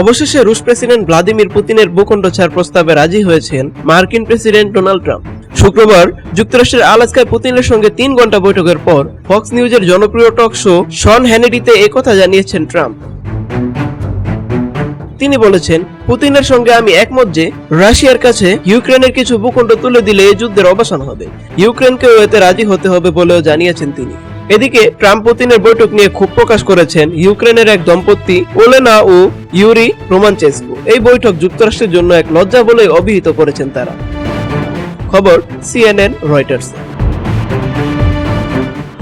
অবশেষে রুশ president Vladimir পুতিনের ভূখণ্ড ছাড় প্রস্তাবে রাজি হয়েছেন মার্কিন প্রেসিডেন্ট ডোনাল্ড ট্রাম্প। শুক্রবার যুক্তরাষ্ট্রের আলাস্কায় পুতিনের সঙ্গে তিন ঘণ্টা বৈঠকের পর ফক্স নিউজের জনপ্রিয় টক শো শন হ্যানেডিতে একথা জানিয়েছেন ট্রাম্প। তিনি বলেছেন, পুতিনের সঙ্গে আমি একমত যে রাশিয়ার কাছে ইউক্রেনের কিছু ভূখণ্ড তুলে দিলে এই যুদ্ধের অবসান হবে। ইউক্রেনকেও এতে রাজি হতে হবে বলেও জানিয়েছেন তিনি। এদিকে ট্রাম্প পুতিনের বৈঠক নিয়ে ক্ষোভ প্রকাশ করেছেন ইউক্রেনের এক দম্পতি ওলেনা ও ইউরি রোমানচেস্কো এই বৈঠক যুক্তরাষ্ট্রের জন্য এক লজ্জা বলে অভিহিত করেছেন তারা। খবর সিএনএন, রয়টার্স।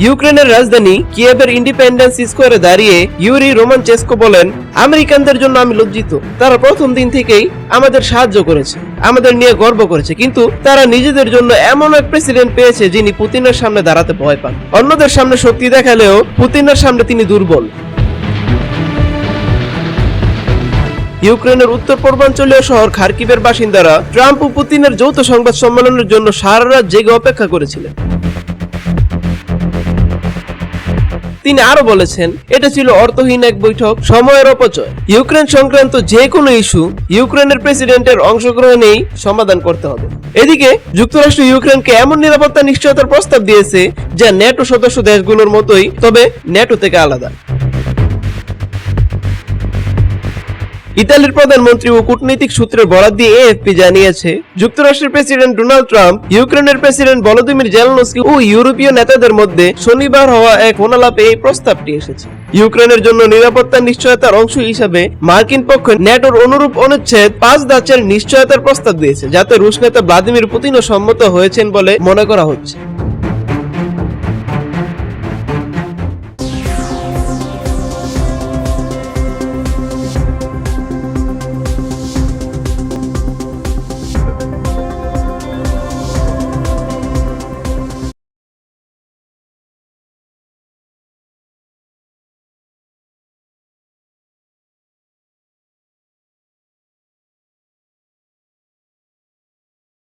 ইউক্রেনের রাজধানী কিয়েভের ইন্ডিপেন্ডেন্স স্কোয়ারে দাঁড়িয়ে ইউরি রোমান চেস্কো বলেন, আমেরিকানদের জন্য আমি লজ্জিত। তারা প্রথম দিন থেকেই আমাদের সাহায্য করেছে, আমাদের নিয়ে গর্ব করেছে, কিন্তু তারা নিজেদের জন্য এমন এক প্রেসিডেন্ট পেয়েছে যিনি পুতিনের সামনে দাঁড়াতে ভয় পান। অন্যদের সামনে শক্তি দেখালেও পুতিনের সামনে তিনি দুর্বল। ইউক্রেনের উত্তর পূর্বাঞ্চলীয় শহর খার্কিভের বাসিন্দারা ট্রাম্প ও পুতিনের যৌথ সংবাদ সম্মেলনের জন্য সারা রাত জেগে অপেক্ষা করেছিলেন। তিনি আরও বলেছেন, এটা ছিল অর্থহীন এক বৈঠক, সময়ের অপচয়। ইউক্রেন সংক্রান্ত যে কোনো ইস্যু ইউক্রেনের প্রেসিডেন্টের অংশগ্রহণেই সমাধান করতে হবে। এদিকে, যুক্তরাষ্ট্র ইউক্রেনকে এমন নিরাপত্তা নিশ্চয়তার প্রস্তাব দিয়েছে যা ন্যাটো সদস্য দেশগুলোর মতোই, তবে ন্যাটো থেকে আলাদা। ইতালির প্রধানমন্ত্রী ও কূটনৈতিক সূত্রের বরাত দিয়ে এএফপি জানিয়েছে, যুক্তরাষ্ট্রের প্রেসিডেন্ট ডোনাল্ড ট্রাম্প, ইউক্রেনের প্রেসিডেন্ট ভলোদিমির জেলনস্কি ও ইউরোপীয় নেতাদের মধ্যে শনিবার হওয়া এক ফোনালাপে এই প্রস্তাবটি এসেছে। ইউক্রেনের জন্য নিরাপত্তা নিশ্চয়তার অংশ হিসাবে মার্কিন পক্ষ ন্যাটোর অনুরূপ অনুচ্ছেদ পাঁচ ধাঁচের নিশ্চয়তার প্রস্তাব দিয়েছে, যাতে রুশ নেতা ভ্লাদিমির পুতিনও সম্মত হয়েছেন বলে মনে করা হচ্ছে।